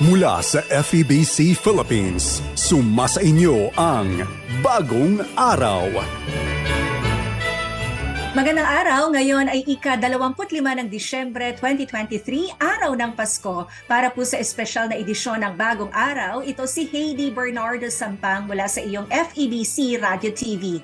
Mula sa FEBC Philippines, sumasa inyo ang Bagong Araw. Magandang araw, ngayon ay ika-25 ng Disyembre 2023, araw ng Pasko. Para po sa espesyal na edisyon ng Bagong Araw, ito si Heidi Bernardo Sampang mula sa iyong FEBC Radio TV.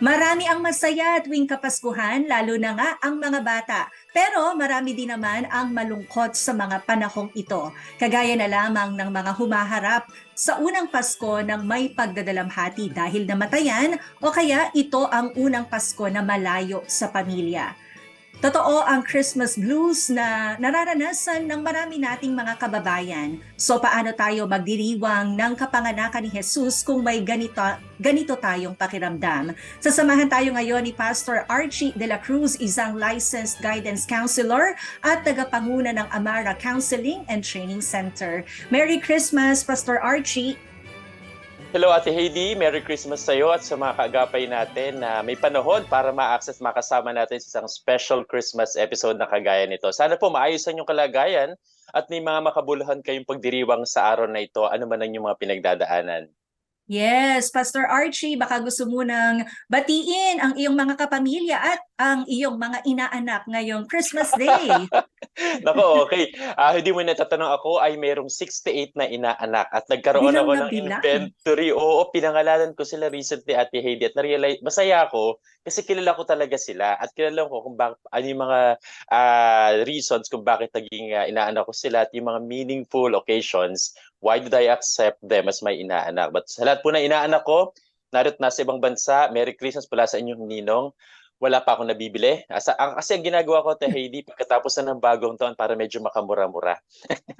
Marami ang masaya tuwing Kapaskuhan, lalo na nga ang mga bata. Pero marami din naman ang malungkot sa mga panahong ito. Kagaya na lamang ng mga humaharap sa unang Pasko ng may pagdadalamhati dahil namatayan o kaya ito ang unang Pasko na malayo sa pamilya. Totoo ang Christmas blues na nararanasan ng marami nating mga kababayan. So paano tayo magdiriwang ng kapanganakan ni Jesus kung may ganito, ganito tayong pakiramdam? Sasamahan tayo ngayon ni Pastor Archie de la Cruz, isang licensed guidance counselor at tagapanguna ng Amara Counseling and Training Center. Merry Christmas, Pastor Archie! Hello Ate Heidi, Merry Christmas sa iyo at sa mga kaagapay natin na may panahon para ma-access makasama natin sa isang special Christmas episode na kagaya nito. Sana po maayos ang inyong kalagayan at may mga makabuluhan kayong pagdiriwang sa araw na ito, ano man ang inyong mga pinagdadaanan. Yes, Pastor Archie, baka gusto mo nang batiin ang iyong mga kapamilya at ang iyong mga inaanak ngayong Christmas Day. Nako, okay. Ah, hindi mo natatanong ako ay merong 68 na inaanak at nagkaroon Bilang ako na ng bilang. inventory. Oo, pinangalanan ko sila recently Ate Heidi at na-realize, masaya ako kasi kilala ko talaga sila at kilala ko kung bak ano yung mga ah, reasons kung bakit naging ah, inaanak ko sila at yung mga meaningful occasions why did I accept them as my inaanak. But sa lahat po na inaanak ko, narito nasa ibang bansa, Merry Christmas pala sa inyong ninong. Wala pa akong nabibili. Asa, ang, kasi ang ginagawa ko, Heidi, pagkatapos na ng bagong taon para medyo makamura-mura.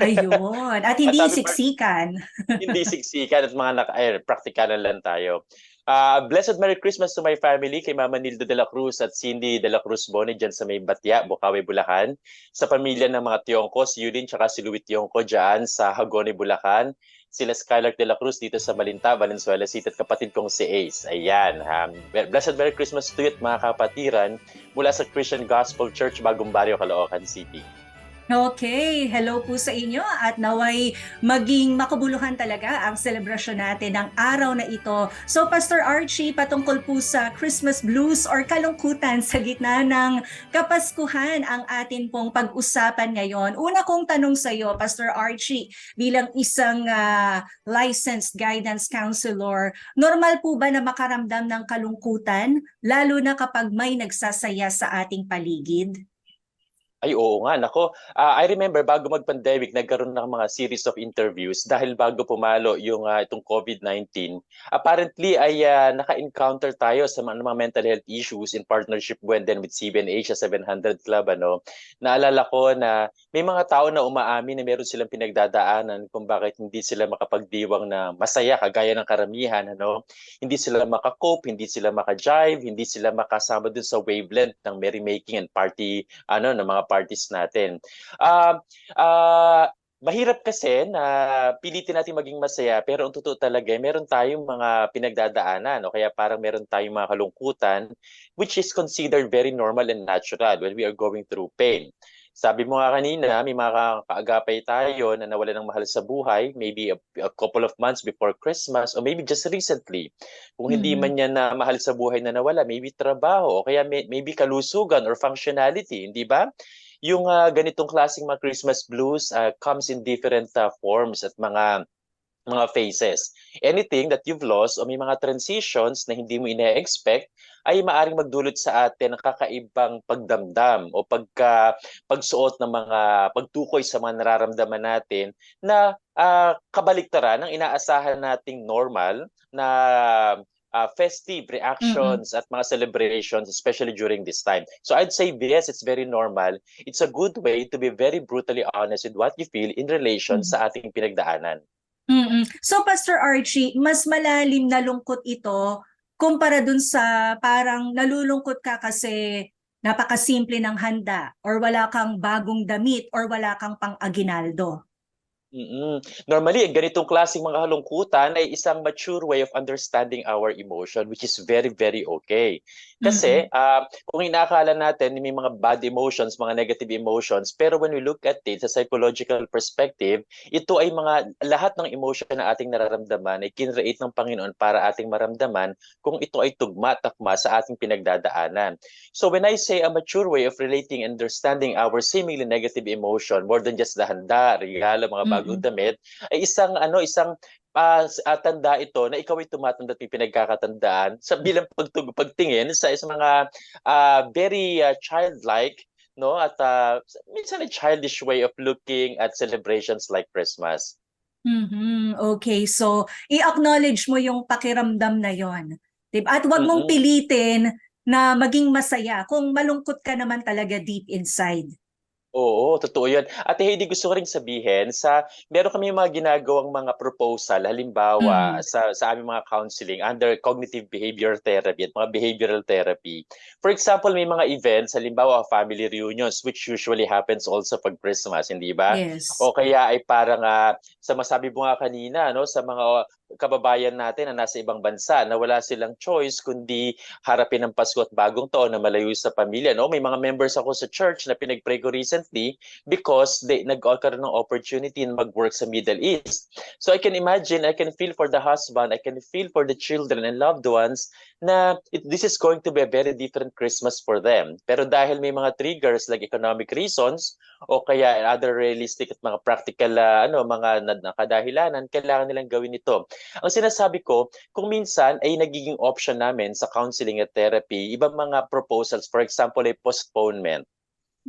Ayun. At hindi At siksikan. Hindi siksikan at mga naka, ay, praktikalan lang tayo. Ah, blessed Merry Christmas to my family, kay Mama Nilda de la Cruz at Cindy de la Cruz Boni dyan sa may Batya, Bukawi, Bulacan. Sa pamilya ng mga Tiongko, si Yulin tsaka si Louis Tiongko dyan sa Hagone, Bulacan. Sila Skylark de la Cruz dito sa Malinta, Valenzuela City at kapatid kong si Ace. Ayan. Um, blessed Merry Christmas to you at mga kapatiran mula sa Christian Gospel Church, Bagong Barrio, Caloocan City. Okay, hello po sa inyo at naway maging makabuluhan talaga ang selebrasyon natin ng araw na ito. So Pastor Archie, patungkol po sa Christmas blues or kalungkutan sa gitna ng Kapaskuhan ang atin pong pag-usapan ngayon. Una kong tanong sa iyo, Pastor Archie, bilang isang ah, licensed guidance counselor, normal po ba na makaramdam ng kalungkutan lalo na kapag may nagsasaya sa ating paligid? Ay, oo nga. Nako, Ah, I remember bago mag-pandemic, nagkaroon ng mga series of interviews dahil bago pumalo yung ah, itong COVID-19. Apparently, ay ah, naka-encounter tayo sa mga, mga mental health issues in partnership with, then with CBN Asia 700 Club. Ano. Naalala ko na may mga tao na umaamin na meron silang pinagdadaanan kung bakit hindi sila makapagdiwang na masaya kagaya ng karamihan. Ano. Hindi sila makakope, hindi sila maka-jive, hindi sila makasama dun sa wavelength ng merrymaking and party ano ng mga parties natin. Ah, ah, mahirap kasi na pilitin natin maging masaya pero ang totoo talaga meron tayong mga pinagdadaanan o kaya parang meron tayong mga kalungkutan which is considered very normal and natural when we are going through pain. Sabi mo nga kanina, may mga kaagapay tayo na nawala ng mahal sa buhay, maybe a, a couple of months before Christmas or maybe just recently. Kung hindi Mhm. man yan na mahal sa buhay na nawala, maybe trabaho o kaya may, maybe kalusugan or functionality, hindi ba? Yung ah, ganitong klaseng mga Christmas blues ah, comes in different ah, forms at mga mga phases. Anything that you've lost o may mga transitions na hindi mo ine-expect ay maaring magdulot sa atin ng kakaibang pagdamdam o pagka pagsuot ng mga pagtukoy sa mga nararamdaman natin na ah, kabaliktaran ng inaasahan nating normal na ah, festive reactions at mga celebrations especially during this time. So I'd say yes, it's very normal. It's a good way to be very brutally honest with what you feel in relation Mhm. sa ating pinagdaanan. Mm-mm. So Pastor Archie, mas malalim na lungkot ito kumpara dun sa parang nalulungkot ka kasi napakasimple ng handa or wala kang bagong damit or wala kang pang-aginaldo. Mm. Normally, ang ganitong klaseng mga halungkutan ay isang mature way of understanding our emotion which is very, very okay. Kasi ah, kung inaakala natin may mga bad emotions, mga negative emotions, pero when we look at it sa psychological perspective, ito ay mga lahat ng emotion na ating nararamdaman ay kinreate ng Panginoon para ating maramdaman kung ito ay tugma takma sa ating pinagdadaanan. So when I say a mature way of relating and understanding our seemingly negative emotion more than just the handa, regalo, mga bagong damit, ay isang ano, isang ah, tanda ito na ikaw ay tumatanda at pinagkakatandaan sa bilang pagtug pagtingin sa isang mga ah, very ah, childlike no at ah, minsan a childish way of looking at celebrations like Christmas. Mhm, Okay, so i-acknowledge mo yung pakiramdam na yon. Diba? At wag mong Mm-mm. pilitin na maging masaya kung malungkot ka naman talaga deep inside. Oo, totoo 'yan. Ate Heidi, gusto ko ring sabihin sa meron kaming mga ginagawang mga proposal halimbawa Mm. sa sa aming mga counseling under cognitive behavior therapy at mga behavioral therapy. For example, may mga events halimbawa family reunions which usually happens also pag Christmas, hindi ba? Yes. O kaya ay parang ah, sa masabi mo nga kanina no sa mga kababayan natin na nasa ibang bansa na wala silang choice kundi harapin ang Pasko at bagong taon na malayo sa pamilya no? May mga members ako sa church na pinag-pray ko recently because they nagkaroon ng opportunity na mag-work sa Middle East. So I can imagine I can feel for the husband I can feel for the children and loved ones na it, this is going to be a very different Christmas for them. Pero dahil may mga triggers like economic reasons o kaya other realistic at mga practical ah, ano mga nakadahilanan kailangan nilang gawin ito ang sinasabi ko kung minsan ay nagiging option namin sa counseling at therapy ibang mga proposals for example ay postponement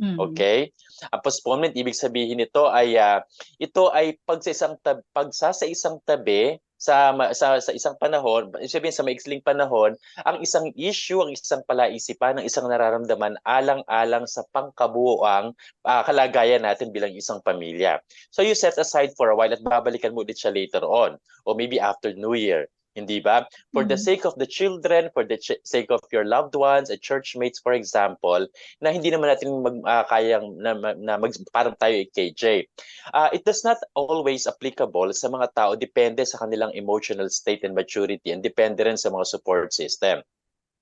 Mm. okay ang postponement ibig sabihin nito ay ah, ito ay pag sa isang tab- pagsa sa isang tabi sa sa sa isang panahon, sabihin sa maikling panahon, ang isang issue, ang isang palaisipan, ang isang nararamdaman alang-alang sa pangkabuoang ah, kalagayan natin bilang isang pamilya. So you set aside for a while at babalikan mo ulit siya later on or maybe after New Year. Hindi ba? For the Mhm. sake of the children, for the ch- sake of your loved ones, and churchmates for example, na hindi naman natin mag, ah, kayang na, na mag, parang tayo ay KJ. Ah, it does not always applicable sa mga tao, depende sa kanilang emotional state and maturity and depende rin sa mga support system.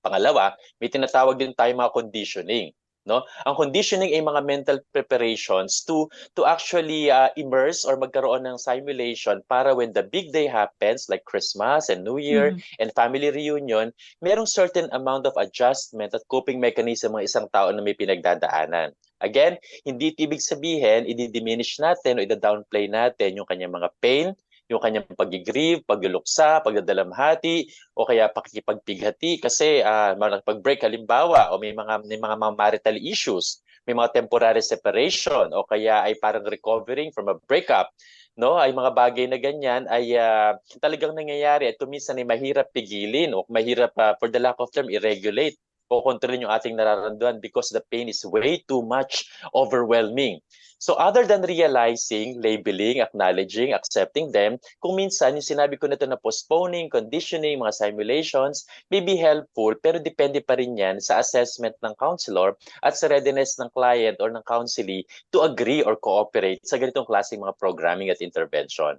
Pangalawa, may tinatawag din tayo mga conditioning. No? Ang conditioning ay mga mental preparations to to actually uh, immerse or magkaroon ng simulation para when the big day happens like Christmas and New Year Mhm. and family reunion, merong certain amount of adjustment at coping mechanism ng isang tao na may pinagdadaanan. Again, hindi ibig sabihin, i-diminish natin o i-downplay natin yung kanyang mga pain, yung kanyang pag-grieve, pagluluksa, pagdadalamhati, o kaya pakikipagpighati kasi ah pag-break halimbawa o may mga may mga, marital issues, may mga temporary separation o kaya ay parang recovering from a breakup, no? Ay mga bagay na ganyan ay ah, talagang nangyayari at kuminsan ay mahirap pigilin o mahirap ah, for the lack of term i-regulate o kontrolin yung ating nararamdaman because the pain is way too much overwhelming. So other than realizing, labeling, acknowledging, accepting them, kung minsan yung sinabi ko na ito na postponing, conditioning, mga simulations may be helpful pero depende pa rin yan sa assessment ng counselor at sa readiness ng client or ng counselee to agree or cooperate sa ganitong klaseng mga programming at intervention.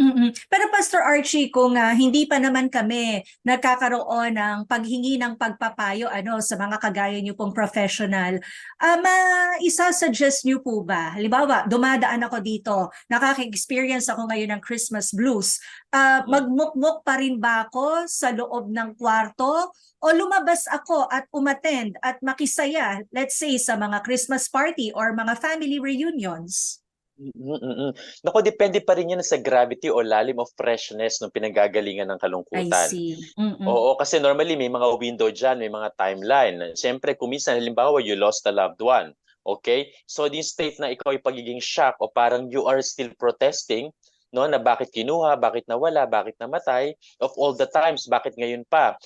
Mm-mm. Pero Pastor Archie, kung ah, hindi pa naman kami nagkakaroon ng paghingi ng pagpapayo ano sa mga kagaya niyo pong professional, ah isa-suggest niyo po ba? Halimbawa, dumadaan ako dito, nakaka-experience ako ngayon ng Christmas blues. Ah, magmukmuk pa rin ba ako sa loob ng kwarto o lumabas ako at umattend at makisaya, let's say sa mga Christmas party or mga family reunions? Mm, mm, mm. Naku, depende pa rin yan sa gravity o lalim of freshness ng pinanggagalingan ng I kalungkutan. see. Mm-mm. Oo, kasi normally may mga window dyan, may mga timeline. Siyempre, kung minsan, halimbawa, you lost a loved one. Okay? So, yung state na ikaw ay pagiging shock o parang you are still protesting, no, na bakit kinuha, bakit nawala, bakit namatay, of all the times, bakit ngayon pa.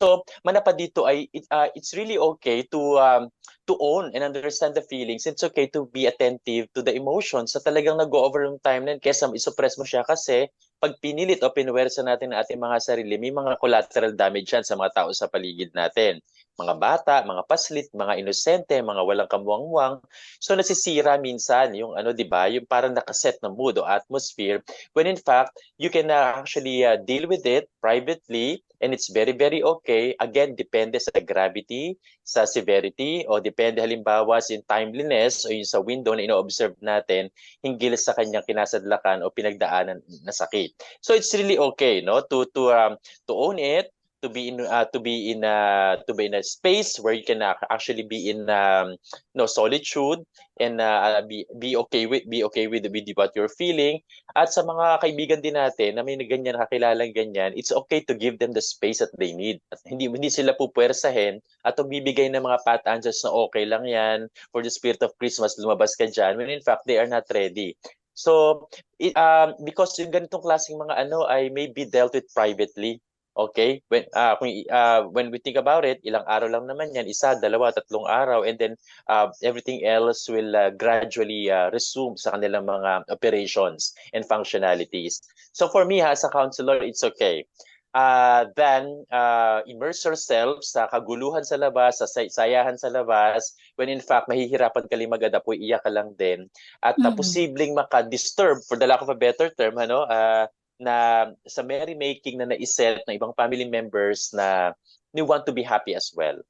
So, manapa dito ay it, uh, it's really okay to um, to own and understand the feelings. It's okay to be attentive to the emotions sa talagang nag-go-over yung time na kesa isuppress mo siya kasi pag pinilit o pinuwersa natin ang ating mga sarili, may mga collateral damage yan sa mga tao sa paligid natin. Mga bata, mga paslit, mga inosente, mga walang kamuwang-muwang. So nasisira minsan yung ano, 'di ba? Yung parang nakaset na mood o atmosphere when in fact you can actually uh, deal with it privately and it's very very okay. Again, depende sa gravity, sa severity o depende halimbawa sa timeliness o yung sa window na ino-observe natin hinggil sa kanyang kinasadlakan o pinagdaanan na sakit. So it's really okay, no, to to um, to own it, to be in uh, to be in uh, to be in a space where you can uh, actually be in um, no solitude and uh, be be okay with be okay with with what you're feeling. At sa mga kaibigan din natin na may ganyan nakakilalang ganyan it's okay to give them the space that they need. At hindi hindi sila pupwersahin at bibigay ng mga pat answers na okay lang yan. For the spirit of Christmas lumabas ka dyan when in fact they are not ready so um, because yung ganitong klaseng mga ano ay may be dealt with privately Okay? When uh, kung uh, when we think about it, ilang araw lang naman 'yan, isa, dalawa, tatlong araw and then uh, everything else will uh, gradually uh, resume sa kanilang mga operations and functionalities. So for me as a counselor, it's okay. Uh, then uh, immerse yourself sa kaguluhan sa labas, sa say- sayahan sa labas, when in fact mahihirapan ka rin mag-adapt, iiyak ka lang din. At uh, Mhm. posibleng maka-disturb, for the lack of a better term, ano, uh, na sa merrymaking na naiset ng ibang family members na they want to be happy as well.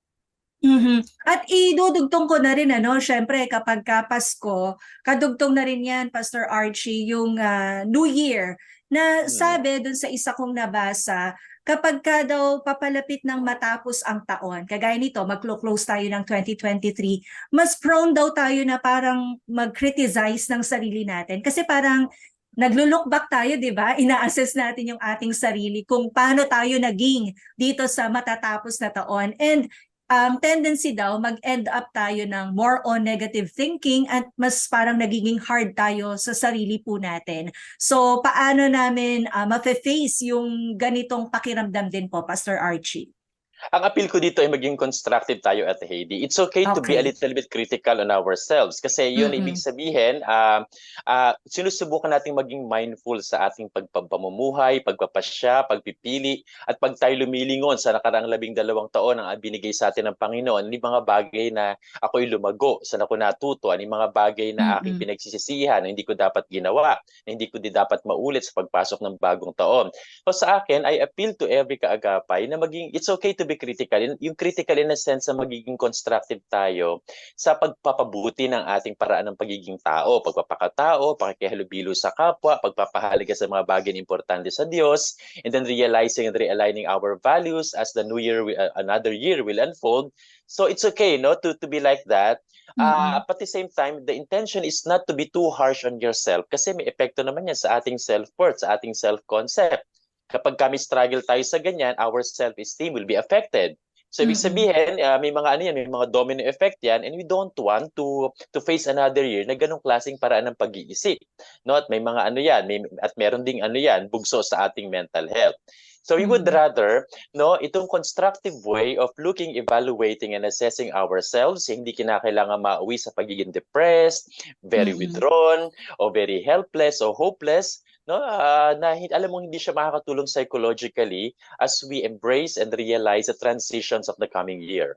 Mhm. At idudugtong ko na rin ano, syempre kapag ka Pasko, kadugtong na rin 'yan Pastor Archie yung ah, New Year na Hmm. sabi dun sa isa kong nabasa, kapag ka daw papalapit ng matapos ang taon, kagaya nito, maglo-close tayo ng 2023, mas prone daw tayo na parang mag-criticize ng sarili natin kasi parang naglo-look back tayo, 'di ba? Ina-assess natin yung ating sarili kung paano tayo naging dito sa matatapos na taon. And ang tendency daw mag-end up tayo ng more on negative thinking at mas parang nagiging hard tayo sa sarili po natin. So paano namin uh, ma-face yung ganitong pakiramdam din po, Pastor Archie? Ang appeal ko dito ay maging constructive tayo at Heidi. It's okay, to be a Okay. little bit critical on ourselves kasi yun Mhm. ibig sabihin uh, uh, sinusubukan nating maging mindful sa ating pagpapamumuhay, pagpapasya, pagpipili at pag tayo lumilingon sa nakaraang labing dalawang taon ang binigay sa atin ng Panginoon, ni mga bagay na ako'y lumago, sa ako natuto, ani mga bagay na aking Mhm. pinagsisisihan na hindi ko dapat ginawa, na hindi ko di dapat maulit sa pagpasok ng bagong taon. So sa akin, I appeal to every kaagapay na maging, it's okay to be critical. Yung- critical in a sense na magiging constructive tayo sa pagpapabuti ng ating paraan ng pagiging tao, pagpapakatao, pakikihalubilo sa kapwa, pagpapahalaga sa mga bagay na importante sa Diyos, and then realizing and realigning our values as the new year, uh, another year will unfold. So it's okay, no, to to be like that. Uh, Mhm. but at the same time, the intention is not to be too harsh on yourself kasi may epekto naman yan sa ating self-worth, sa ating self-concept. Kapag kami struggle tayo sa ganyan, our self-esteem will be affected. So ibig Mhm. sabihin, uh, may mga ano yan, may mga domino effect yan and we don't want to to face another year na ganong klaseng paraan ng pag-iisip. No? At may mga ano yan, may, at meron ding ano yan, bugso sa ating mental health. So we would Mhm. rather, no, itong constructive way of looking, evaluating, and assessing ourselves, hindi kinakailangan mauwi sa pagiging depressed, very Mhm. withdrawn, o very helpless o hopeless, no, ah, na alam mo hindi siya makakatulong psychologically as we embrace and realize the transitions of the coming year.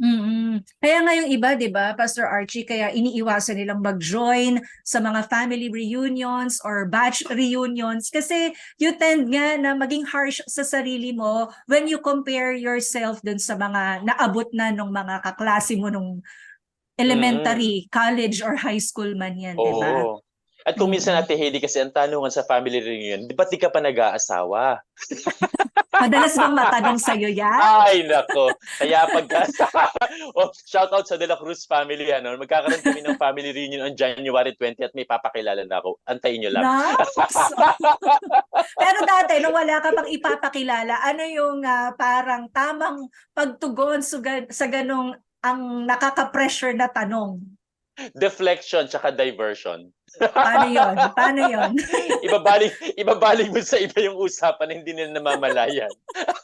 mm Kaya nga yung iba, 'di ba, Pastor Archie, kaya iniiwasan nilang mag-join sa mga family reunions or batch reunions kasi you tend nga na maging harsh sa sarili mo when you compare yourself dun sa mga naabot na nung mga kaklase mo nung elementary, college or high school man 'yan, 'di ba? At kung minsan Mm-mm. Ate Heidi kasi ang tanungan sa family reunion, di ba't di ka pa nag-aasawa? Madalas bang matanong sa iyo 'yan? Ay, nako. Kaya pag... oh, shout out sa De La Cruz family. Ano? Magkakaroon kami ng family reunion on January 20 at may papakilala na ako. Antayin nyo lang. Pero dati, nung wala ka pang ipapakilala, ano yung ah, parang tamang pagtugon sa ganong ang nakaka-pressure na tanong? Deflection tsaka diversion. Paano yon? Paano yon? ibabaling, ibabaling mo sa iba yung usapan na hindi nila namamalayan.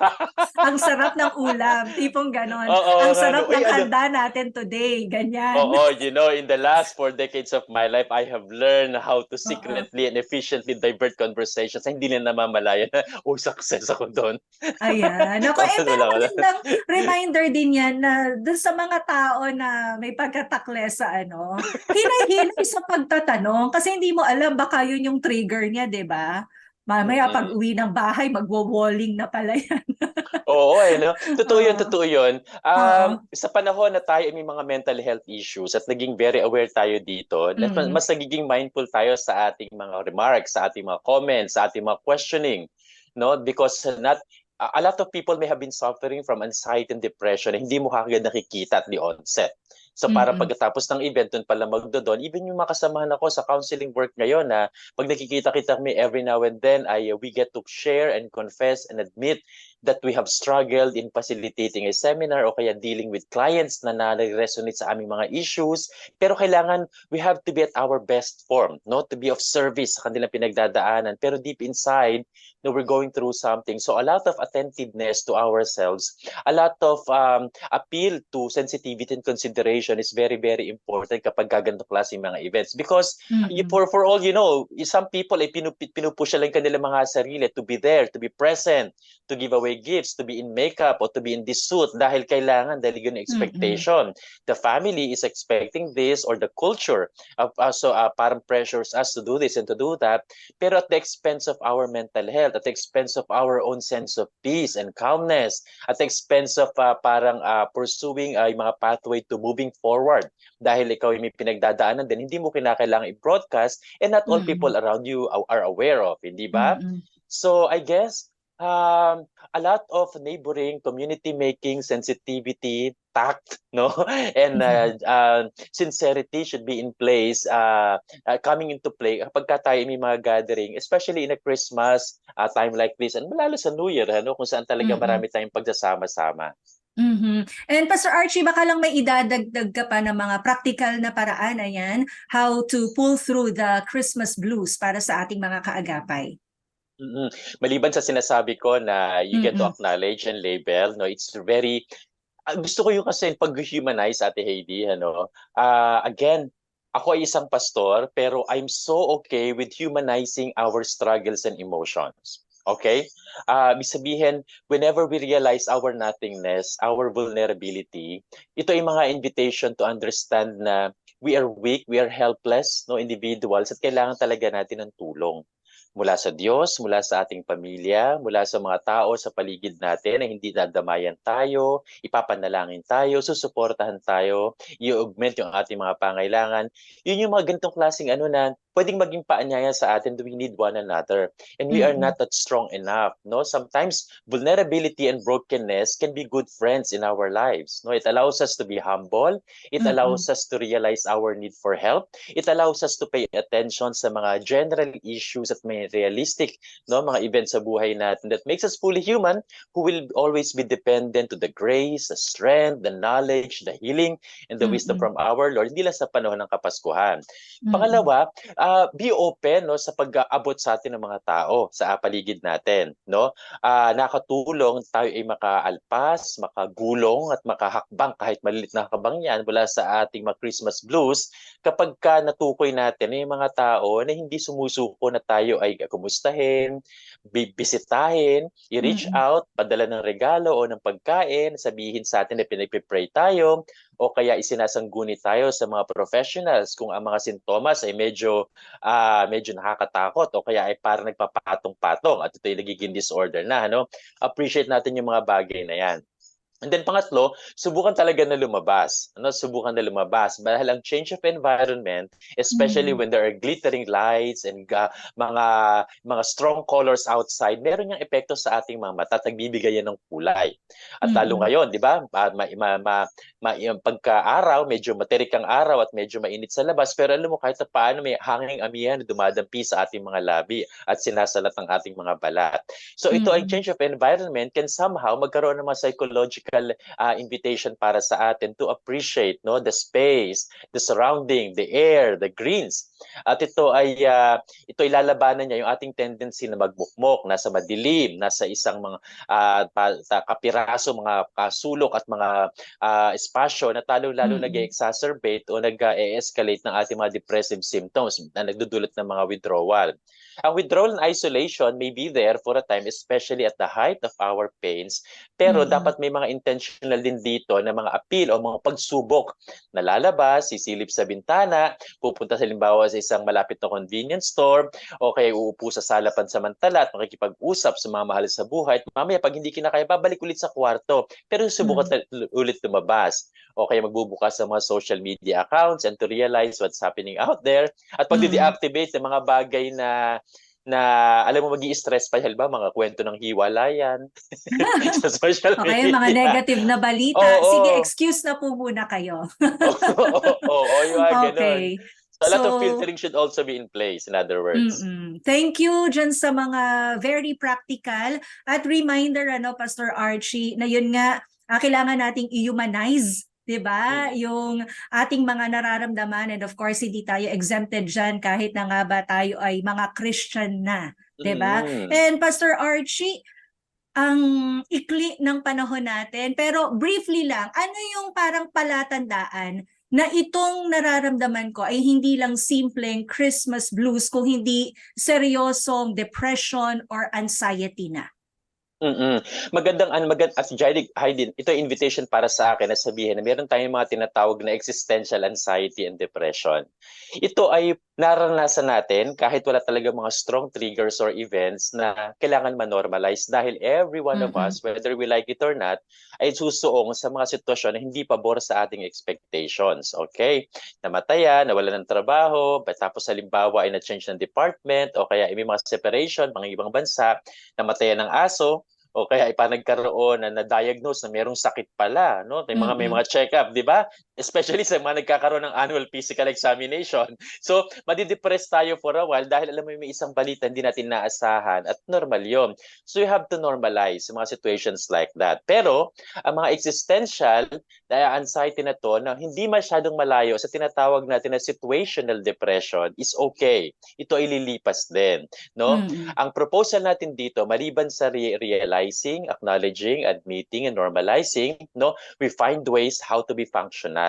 Ang sarap ng ulam, tipong ganon. Oo, Ang sarap ano, uy, ng ano- handa natin today, ganyan. Oo, you know, in the last four decades of my life, I have learned how to secretly and efficiently divert conversations na hindi nila namamalayan. oh, success ako doon. Ayan. Ako, eh, pero magandang reminder din yan na dun sa mga tao na may pagkatakle sa ano, hinay-hinay sa pagtatanong kasi hindi mo alam baka yun yung trigger niya, di ba? Mamaya Mhm. pag uwi ng bahay, magwo-walling na pala yan. Oo, eh, no? Totoo yun, Oo. totoo yun. Um, Sa panahon na tayo ay may mga mental health issues at naging very aware tayo dito, mas, Mhm. mas nagiging mindful tayo sa ating mga remarks, sa ating mga comments, sa ating mga questioning. No? Because not a a lot of people may have been suffering from anxiety and depression na hindi mo kagad nakikita at the onset. So para Mm-mm. pagkatapos ng event, dun pala magdodon, even yung mga kasamahan ako sa counseling work ngayon na pag nakikita-kita kami every now and then, ay uh, we get to share and confess and admit that we have struggled in facilitating a seminar o kaya dealing with clients na na-resonate sa aming mga issues. Pero kailangan we have to be at our best form, no? To be of service sa kanilang pinagdadaanan. Pero deep inside, no, we're going through something. So a lot of attentiveness to ourselves, a lot of um, appeal to sensitivity and consideration is very, very important kapag gaganto klase mga events. Because you, Mm-mm. for, for all you know, some people ay pinup, pinupush lang kanilang mga sarili to be there, to be present, to give away gifts, to be in makeup or to be in this suit dahil kailangan dahil yun expectation. The family is expecting this or the culture of uh, so uh, parang pressures us to do this and to do that pero at the expense of our mental health, at the expense of our own sense of peace and calmness, at the expense of uh, parang uh, pursuing uh, yung mga pathway to moving forward dahil ikaw ay may pinagdadaanan din hindi mo kinakailangan i-broadcast and not all Mm. people around you are, are aware of, hindi ba? Mm-mm. So I guess um, a lot of neighboring, community making, sensitivity, tact, no, and uh, uh, sincerity should be in place, uh, uh, coming into play kapag ka tayo may mga gathering, especially in a Christmas uh, time like this, and lalo sa New Year, ano, kung saan talaga Mm-mm. marami tayong pagsasama-sama. Mhm. And Pastor Archie, baka lang may idadagdag ka pa ng mga practical na paraan, ayan, how to pull through the Christmas blues para sa ating mga kaagapay. Mm-mm. Maliban sa sinasabi ko na you get to Mm-mm. acknowledge and label, no, it's very ah, gusto ko yung kasi pag-humanize Ate Heidi, ano. Ah, again, ako ay isang pastor pero I'm so okay with humanizing our struggles and emotions. Okay? Ah, ibig sabihin, whenever we realize our nothingness, our vulnerability, ito ay mga invitation to understand na we are weak, we are helpless, no individuals at kailangan talaga natin ng tulong mula sa Diyos, mula sa ating pamilya, mula sa mga tao sa paligid natin na hindi dadamayan tayo, ipapanalangin tayo, susuportahan tayo, i-augment yung ating mga pangailangan. Yun yung mga ganitong klaseng ano na pwedeng maging paanyaya sa atin that we need one another and we are Mhm. not that strong enough no sometimes vulnerability and brokenness can be good friends in our lives no it allows us to be humble it Mhm. allows us to realize our need for help it allows us to pay attention sa mga general issues at may realistic no mga events sa buhay natin that makes us fully human who will always be dependent to the grace the strength the knowledge the healing and the wisdom Mm-mm. from our Lord hindi lang sa panahon ng Kapaskuhan Mm-mm. Pangalawa, ah, be open no sa pag-aabot sa atin ng mga tao sa paligid natin, no? Ah, nakatulong tayo ay makaalpas, makagulong at makahakbang kahit malilit na hakbang 'yan mula sa ating mga Christmas blues kapag ka natukoy natin na yung mga tao na hindi sumusuko na tayo ay kumustahin, bi- bisitahin, i-reach Mm-mm. out, padala ng regalo o ng pagkain, sabihin sa atin na pinagpipray tayo, o kaya isinasangguni tayo sa mga professionals kung ang mga sintomas ay medyo ah medyo nakakatakot o kaya ay parang nagpapatong-patong at ito ay nagiging disorder na ano? Appreciate natin yung mga bagay na yan And then pangatlo, subukan talaga na lumabas. Ano, subukan na lumabas dahil ang change of environment, especially Mm. when there are glittering lights and ga- mga mga strong colors outside, meron yung epekto sa ating mga mata at nagbibigay yan ng kulay. At lalo Mm. ngayon, 'di ba? Ma, ma, ma, ma, yung pagka-araw, medyo materik ang araw at medyo mainit sa labas, pero alam mo kahit paano may hanging amihan na dumadampi sa ating mga labi at sinasalat ng ating mga balat. So ito Mm. change of environment can somehow magkaroon ng mga psychological liturgical uh, invitation para sa atin to appreciate no the space, the surrounding, the air, the greens. At ito ay uh, ito ay lalabanan niya yung ating tendency na magmukmok, nasa madilim, nasa isang mga uh, pa, kapiraso, mga kasulok at mga uh, espasyo na talo-lalo Mm. nag-exacerbate o nag-escalate ng ating mga depressive symptoms na nagdudulot ng mga withdrawal. Ang withdrawal and isolation may be there for a time, especially at the height of our pains. Pero Mm. dapat may mga intentional din dito na mga appeal o mga pagsubok na lalabas, sisilip sa bintana, pupunta sa limbawa sa isang malapit na convenience store, o kaya uupo sa sala pansamantala at makikipag-usap sa mga mahal sa buhay. At mamaya pag hindi kinakaya, babalik ulit sa kwarto. Pero subukan mm. ulit lumabas. O kaya magbubukas sa mga social media accounts and to realize what's happening out there. At pag Mm. deactivate ng mga bagay na na alam mo magi stress pa halimbawa mga kwento ng hiwalayan sa social media. kaya mga negative na balita. Oo. Sige, excuse na po muna kayo. Oo, oo, oo, yung mga ganun. Okay. So, a lot of So- filtering should also be in place, in other words. Mm-mm. Thank you dyan sa mga very practical at reminder ano Pastor Archie na yun nga ah, kailangan nating i-humanize 'di ba? Yung ating mga nararamdaman and of course hindi tayo exempted diyan kahit na nga ba tayo ay mga Christian na, 'di ba? Mm. And Pastor Archie, ang ikli ng panahon natin, pero briefly lang, ano yung parang palatandaan na itong nararamdaman ko ay hindi lang simpleng Christmas blues kung hindi seryosong depression or anxiety na. Mm. Magandang an magand at Heidi, Heidi, ito ay invitation para sa akin na sabihin na meron tayong mga tinatawag na existential anxiety and depression. Ito ay naranasan natin kahit wala talaga mga strong triggers or events na kailangan ma-normalize dahil every one of Mhm. us, whether we like it or not, ay susuong sa mga sitwasyon na hindi pabor sa ating expectations. Okay? Namatayan, nawala ng trabaho, ba- tapos halimbawa ay na-change ng department o kaya ay may mga separation, mga ibang bansa, namatayan ng aso, o kaya ay pa nagkaroon na na-diagnose na merong sakit pala, no? May mga may Mhm. mga check-up, 'di ba? Especially sa mga nagkakaroon ng annual physical examination. So, madidepress tayo for a while dahil alam mo may isang balita hindi natin naasahan at normal 'yon. So, you have to normalize mga situations like that. Pero, ang mga existential uh, anxiety na to na hindi masyadong malayo sa tinatawag natin na situational depression is okay. Ito ay lilipas din, no? Mm. Ang proposal natin dito, maliban sa re- realizing, acknowledging, admitting, and normalizing, no, we find ways how to be functional.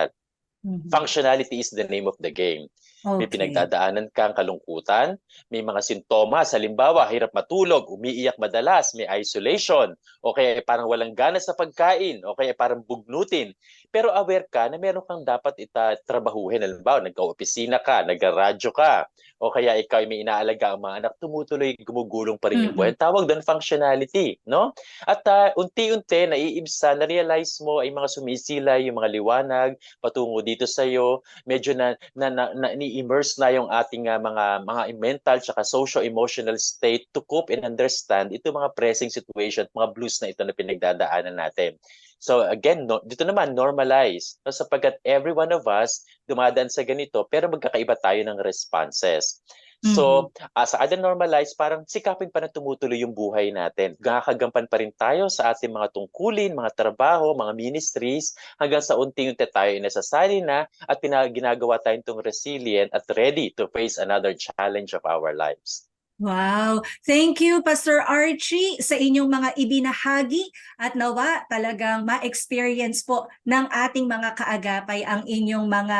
Mhm. Functionality is the name of the game. May Okay. pinagdadaanan kang kalungkutan, may mga sintomas, halimbawa, hirap matulog, umiiyak madalas, may isolation, o kaya parang walang gana sa pagkain, o kaya parang bugnutin. Pero aware ka na meron kang dapat itatrabahuhin. Halimbawa, nagka-opisina ka, nag-radyo ka, o kaya ikaw ay may inaalaga ang mga anak, tumutuloy, gumugulong pa rin yung buhay. Tawag doon functionality, no? At ah, unti-unti, naiibsa, na-realize mo ay mga sumisilay, yung mga liwanag, patungo dito sa iyo, medyo na, na, na, na ni-immerse na yung ating ah, mga mga mental tsaka socio-emotional state to cope and understand ito mga pressing situation, at mga blues na ito na pinagdadaanan natin. So again, no, dito naman normalize no, sapagkat every one of us dumadaan sa ganito pero magkakaiba tayo ng responses. So, uh, sa other normalize, parang sikapin pa na tumutuloy yung buhay natin. Gakagampan pa rin tayo sa ating mga tungkulin, mga trabaho, mga ministries, hanggang sa unti-unti tayo inasasali na at pina- ginagawa tayong itong resilient at ready to face another challenge of our lives. Wow. Thank you, Pastor Archie, sa inyong mga ibinahagi at nawa talagang ma-experience po ng ating mga kaagapay ang inyong mga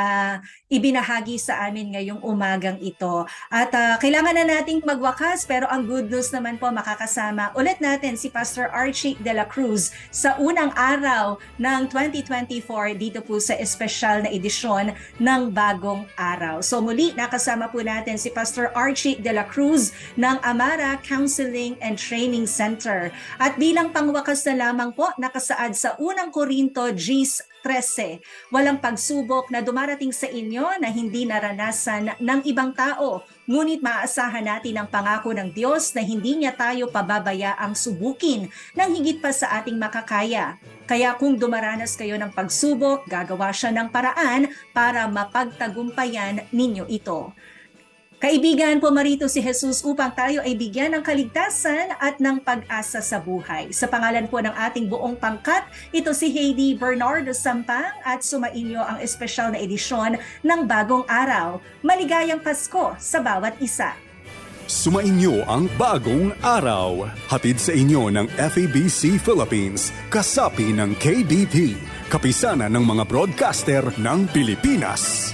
ibinahagi sa amin ngayong umagang ito. At ah, kailangan na nating magwakas pero ang good news naman po makakasama ulit natin si Pastor Archie de la Cruz sa unang araw ng 2024 dito po sa espesyal na edisyon ng Bagong Araw. So muli nakasama po natin si Pastor Archie de la Cruz ng Amara Counseling and Training Center. At bilang pangwakas na lamang po, nakasaad sa unang Korinto Gs 13, walang pagsubok na dumarating sa inyo na hindi naranasan ng ibang tao. Ngunit maaasahan natin ang pangako ng Diyos na hindi niya tayo pababayaang subukin ng higit pa sa ating makakaya. Kaya kung dumaranas kayo ng pagsubok, gagawa siya ng paraan para mapagtagumpayan ninyo ito. Kaibigan, pumarito si Jesus upang tayo ay bigyan ng kaligtasan at ng pag-asa sa buhay. Sa pangalan po ng ating buong pangkat, ito si Heidi Bernardo Sampang at sumainyo ang espesyal na edisyon ng Bagong Araw. Maligayang Pasko sa bawat isa. Sumainyo ang bagong araw. Hatid sa inyo ng FABC Philippines, kasapi ng KBP, kapisanan ng mga broadcaster ng Pilipinas.